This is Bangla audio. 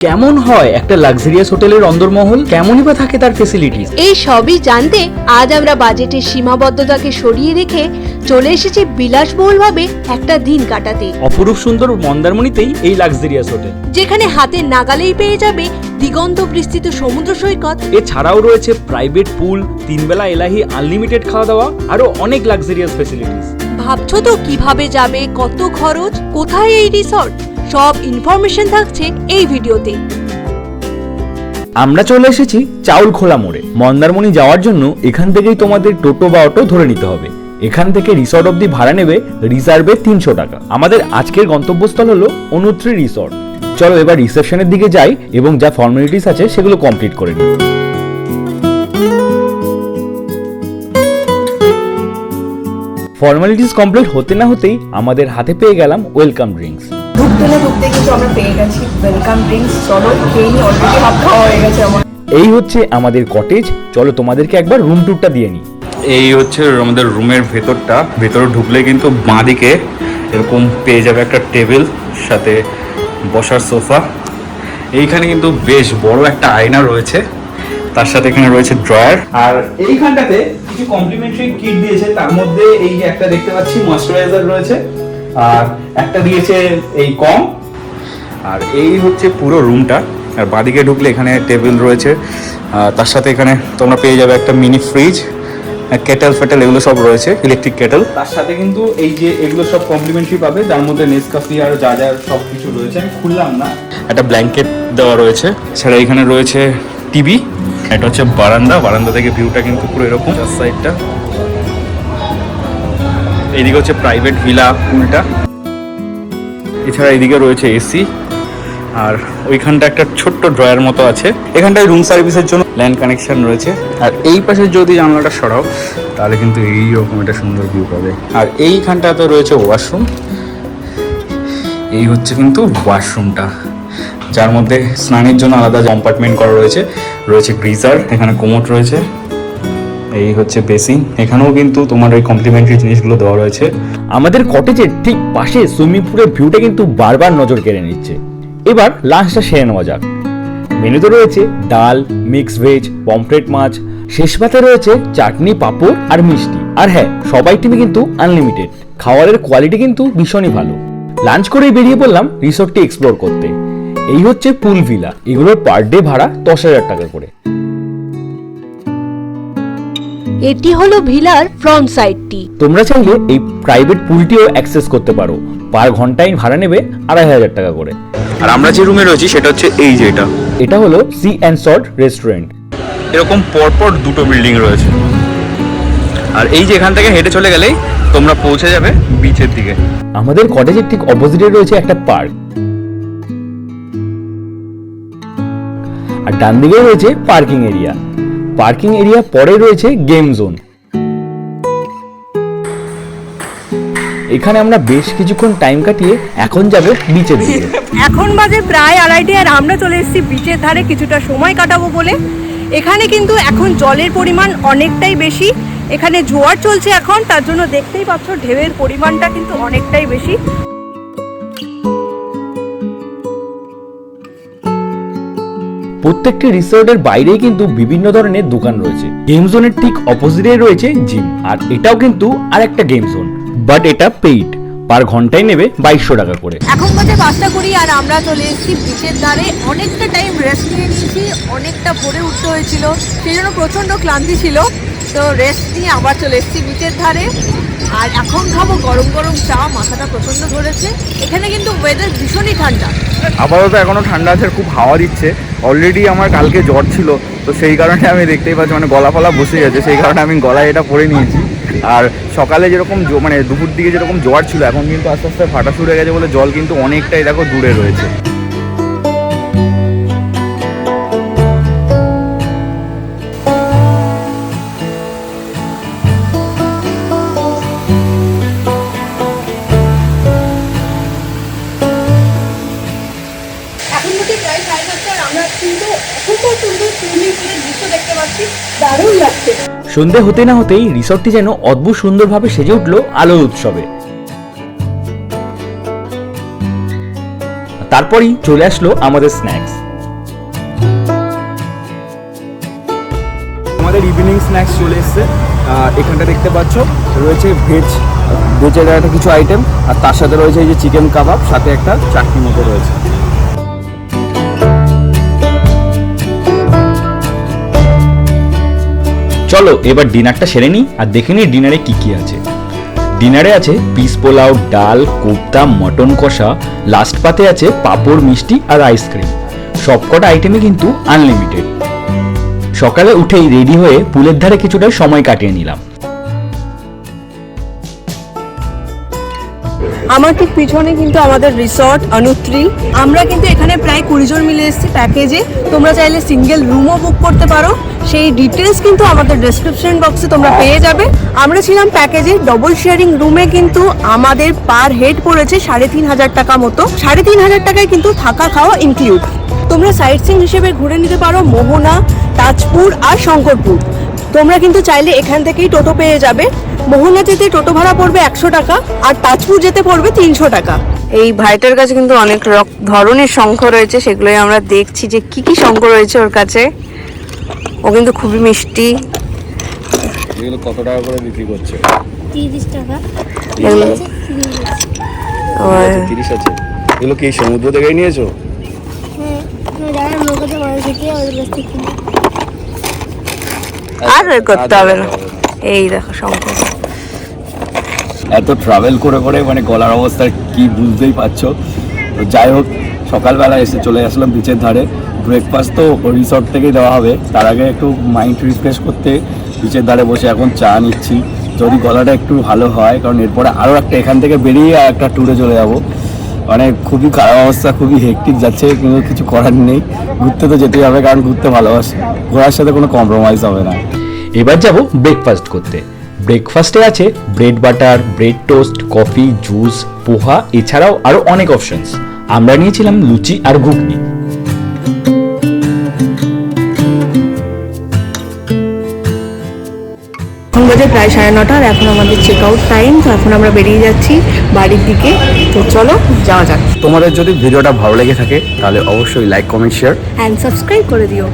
কেমন হয় একটা লাক্সারিয়াস হোটেলের অন্দরমহল? কেমনই বা থাকে তার ফেসিলিটিস এই সবই জানতে আজ আমরা বাজেটের সীমাবদ্ধতাকে সরিয়ে রেখে চলে এসেছি বিলাসবহুলভাবে একটা দিন কাটাতে। অপরূপ সুন্দর মন্দারমণিতেই এই লাক্সারিয়াস হোটেল। যেখানে হাতের নাগালেই পেয়ে যাবে দিগন্ত বিস্তৃত সমুদ্র সৈকত। এছাড়াও রয়েছে প্রাইভেট পুল তিনবেলা এলাহি আনলিমিটেড খাওয়া দাওয়া আরও অনেক লাক্সারিয়াস ফেসিলিটিস ভাবছ তো কীভাবে যাবে কত খরচ কোথায় এই রিসর্ট সব ইনফরমেশন থাকছে এই ভিডিওতে। আমরা চলে এসেছি চাউল খোলা মোড়ে। মন্দারমণি যাওয়ার জন্য এখান থেকেই তোমাদের টোটো বা অটো ধরে নিতে হবে। এখান থেকে রিসর্ট অবধি ভাড়া নেবে রিজার্ভে তিনশো টাকা। আমাদের আজকের গন্তব্যস্থল হলো অনুত্রী রিসর্ট চলো এবার রিসেপশনের দিকে যাই এবং যা ফর্মালিটিস আছে সেগুলো কমপ্লিট করে নিই। ফর্মালিটিস কমপ্লিট হতে না হতেই আমাদের হাতে পেয়ে গেলাম ওয়েলকাম ড্রিঙ্কস ঢুকতে না ঢুকতে কিন্তু আমরা পেয়ে গেছি ওয়েলকাম ড্রিঙ্কস চলো খেয়ে নিই অলরেডি হাফ খাওয়া হয়ে গেছে আমার। এই হচ্ছে আমাদের কটেজ চলো তোমাদেরকে একবার রুম ট্যুরটা দিয়ে নিই এই হচ্ছে আমাদের রুমের ভেতরটা। ভেতরে ঢুকলে কিন্তু বাঁদিকে এরকম পেয়ে যাবে একটা টেবিল সাথে বসার সোফা এইখানে কিন্তু বেশ বড় একটা আয়না রয়েছে। তার সাথে এখানে রয়েছে ড্রয়ার আর এইখানটাতে কিছু কমপ্লিমেন্টারি কিট দিয়েছে। তার মধ্যে এই যে একটা দেখতে পাচ্ছি ময়শ্চারাইজার রয়েছে। আর একটা দিয়েছে এই কম। আর এই হচ্ছে পুরো রুমটা। আর বাঁদিকে ঢুকলে এখানে টেবিল রয়েছে। আর তার সাথে এখানে তোমরা পেয়ে যাবে একটা মিনি ফ্রিজ কেটেল ফেটেল এগুলো সব রয়েছে ইলেকট্রিক কেটেল তার সাথে কিন্তু এই যে এগুলো সব কমপ্লিমেন্টারি পাবে যার মধ্যে নেসকাফি আর যা যা সব কিছু রয়েছে আমি খুললাম না। একটা ব্ল্যাঙ্কেট দেওয়া রয়েছে। ছাড়া এখানে রয়েছে টিভি এটা হচ্ছে বারান্দা। বারান্দা থেকে ভিউটা কিন্তু পুরো এরকম। চার সাইডটা এইদিকে হচ্ছে প্রাইভেট ভিলা পুলটা এছাড়া এইদিকে রয়েছে এসি আর ওইখানটা একটা ছোট্ট ড্রয়ার মতো আছে। এখানটায় রুম সার্ভিসের জন্য ল্যান্ড কানেকশন রয়েছে। আর এই পাশে যদি জানলাটা সরাও, তাহলে কিন্তু এইরকম একটা সুন্দর ভিউ পাবে। আর এইখানটাতে রয়েছে ওয়াশরুম এই হচ্ছে কিন্তু ওয়াশরুমটা যার মধ্যে স্নানের জন্য আলাদা কম্পার্টমেন্ট করা রয়েছে রয়েছে গ্রিজার এখানে কোমোট রয়েছে। এই হচ্ছে বেসিন। এখানেও কিন্তু তোমার ওই কমপ্লিমেন্টারি জিনিসগুলো দেওয়া রয়েছে। আমাদের কটেজের ঠিক পাশে সুইমিং পুলের ভিউটা কিন্তু বারবার নজর কেড়ে নিচ্ছে। এবার লাঞ্চটা সেরে নেওয়া যাক। মেনুতে রয়েছে ডাল মিক্স ভেজ পমফ্রেট মাছ। শেষ পাতে রয়েছে চাটনি, পাঁপড় আর মিষ্টি। আর হ্যাঁ সবাই টিমে কিন্তু আনলিমিটেড খাবারের কোয়ালিটি কিন্তু ভীষণই ভালো। লাঞ্চ করেই বেরিয়ে পড়লাম রিসোর্টটি এক্সপ্লোর করতে। এই হচ্ছে পুল ভিলা এগুলোর পার ডে ভাড়া দশ হাজার টাকা করে। এটি হলো ভিলার ফ্রন্ট সাইডটি তোমরা চাইলে এই প্রাইভেট পুলটিও অ্যাক্সেস করতে পারো। পার ঘন্টায় ভাড়া নেবে আড়াই হাজার টাকা করে। আর আমরা যে রুমে রয়েছি সেটা হচ্ছে এই যে এটা। এটা হলো সি অ্যান্ড সল্ট রেস্টুরেন্ট এরকম পরপর দুটো বিল্ডিং রয়েছে। আর এই যে এখান থেকে হেঁটে চলে গেলেই তোমরা পৌঁছে যাবে বিচের দিকে। আমাদের কটেজের ঠিক অপোজিটে রয়েছে একটা পার্ক আর ডান দিকে রয়েছে পার্কিং এরিয়া পার্কিং এরিয়া পরে রয়েছে গেম জোন। এখানে আমরা বেশ কিছুক্ষণ টাইম কাটিয়ে এখন যাব বিচের দিকে এখন বাজে প্রায় আড়াইটে আর আমরা চলে এসেছি বিচের ধারে, কিছুটা সময় কাটাবো বলে। এখানে কিন্তু এখন জলের পরিমাণ অনেকটাই বেশি। এখানে জোয়ার চলছে এখন, তার জন্য দেখতেই পাচ্ছ ঢেউয়ের পরিমাণটা কিন্তু অনেকটাই বেশি। প্রত্যেকটি রিসোর্টের বাইরেই কিন্তু বিভিন্ন ধরনের দোকান রয়েছে। গেম জোনের ঠিক অপোজিটে রয়েছে জিম আর এটাও কিন্তু আরেকটা গেম জোন বাট এটা পেইড পার ঘন্টায় নেবে বাইশশো টাকা করে। এখন বাজে পাঁচটা করি আর আমরা চলে এসেছি বিচের ধারে। অনেকটা টাইম রেস্ট নিয়ে নিয়েছি, অনেকটা ভোরে উঠতে হয়েছিল, সেই জন্য প্রচণ্ড ক্লান্তি ছিল। তো রেস্ট নিয়ে আবার চলে এসেছি বিচের ধারে। আর এখন খাব গরম গরম চা, মাথাটা প্রচণ্ড ধরেছে। এখানে কিন্তু ওয়েদার ভীষণই ঠান্ডা। আপাতত এখনও ঠান্ডা আছে, খুব হাওয়া দিচ্ছে। অলরেডি আমার কালকে জ্বর ছিল, তো সেই কারণে আমি দেখতেই পাচ্ছি মানে গলা ফলা বসে যাচ্ছে সেই কারণে আমি গলায় এটা পরে নিয়েছি। আর সকালে যেরকম মানে দুপুর দিকে যেরকম জ্বর ছিল, এখন কিন্তু আস্তে আস্তে ফাটা শুরু হয়ে গেছে বলে জল কিন্তু অনেকটাই দেখো দূরে রয়েছে। সন্ধ্যে হতে না হতেই রিসর্টটি যেন অদ্ভুত সুন্দরভাবে সেজে উঠল আলোর উৎসবে। তারপরই চলে আসলো আমাদের স্ন্যাক্স আমাদের ইভিনিং স্ন্যাক্স চলে এসছে। এখানটা দেখতে পাচ্ছ রয়েছে ভেজ ভেজের একটা কিছু আইটেম আর তার সাথে রয়েছে এই যে চিকেন কাবাব সাথে একটা চাটনি মতো রয়েছে। চলো, এবার ডিনারটা সেরে নিই আর দেখে নিই ডিনারে কি কি আছে। ডিনারে আছে পিস পোলাও, ডাল, কোপ্তা, মটন কষা লাস্ট পাতে আছে পাঁপড়, মিষ্টি আর আইসক্রিম সবকটা আইটেমে কিন্তু আনলিমিটেড সকালে উঠেই রেডি হয়ে পুলের ধারে কিছুটা সময় কাটিয়ে নিলাম। আমার ঠিক পিছনে কিন্তু আমাদের রিসর্ট অনুত্রি আমরা কিন্তু এখানে প্রায় কুড়ি জন মিলে এসেছি প্যাকেজে তোমরা চাইলে সিঙ্গেল রুমও বুক করতে পারো। সেই ডিটেলস কিন্তু আমাদের ডেসক্রিপশন বক্সে তোমরা পেয়ে যাবে। আমরা ছিলাম প্যাকেজে ডবল শেয়ারিং রুমে কিন্তু আমাদের পার হেড পড়েছে সাড়ে তিন হাজার টাকা মতো। সাড়ে তিন হাজার টাকায় কিন্তু থাকা খাওয়া ইনক্লুড তোমরা সাইট সিং হিসেবে ঘুরে নিতে পারো মোহনা, তাজপুর আর শঙ্করপুর। তোমরা কিন্তু চাইলে এখান থেকেই টোটো পেয়ে যাবে। মোহনা যেতে টোটো ভাড়া পড়বে একশো টাকা আর তাজপুর যেতে পড়বে তিনশো টাকা। এই ভাইটার কাছে কিন্তু অনেক রক- ধরনের শঙ্খ রয়েছে সেগুলোই আমরা দেখছি যে কি কি শঙ্খ রয়েছে ওর কাছে। ও কিন্তু খুবই মিষ্টি। এগুলো কত টাকা করে বিক্রি করছে? তিরিশ টাকা। তিরিশ আছে এগুলো কি সমুদ্র থেকে নিয়েছো? হ্যাঁ নৌকাতে মাছ থেকে ওদের কাছ থেকে কিনি। এত ট্রাভেল করে করে মানে গলার অবস্থা কি বুঝতেই পারছ? তো যাই হোক, সকালবেলা এসে চলে আসলাম বিচের ধারে। ব্রেকফাস্ট তো রিসর্ট থেকেই দেওয়া হবে। তার আগে একটু মাইন্ড রিফ্রেশ করতে বিচের ধারে বসে এখন চা নিচ্ছি। যদি গলাটা একটু ভালো হয়, কারণ এরপরে আরও একটা এখান থেকে বেরিয়ে আর একটা ট্যুরে চলে যাব। মানে খুবই খারাপ অবস্থা, খুবই হেকটিক যাচ্ছে, কিন্তু কিছু করার নেই। ঘুরতে তো যেতেই হবে, কারণ ঘুরতে ভালোবাসে। ঘোরার সাথে কোনো কম্প্রোমাইজ হবে না। এবার যাব ব্রেকফাস্ট করতে। ব্রেকফাস্টে আছে bread butter bread toast coffee juice poha, এছাড়াও আরও অনেক অপশনস আমরা নিয়েছিলাম লুচি আর ঘুগনি। বাজে প্রায় সাড়ে নটার আর এখন আমাদের চেক আউট টাইম তো এখন আমরা বেরিয়ে যাচ্ছি বাড়ির দিকে। তো চলো যাওয়া যাক। তোমাদের যদি ভিডিওটা ভালো লেগে থাকে তাহলে অবশ্যই like comment share and subscribe করে দিও।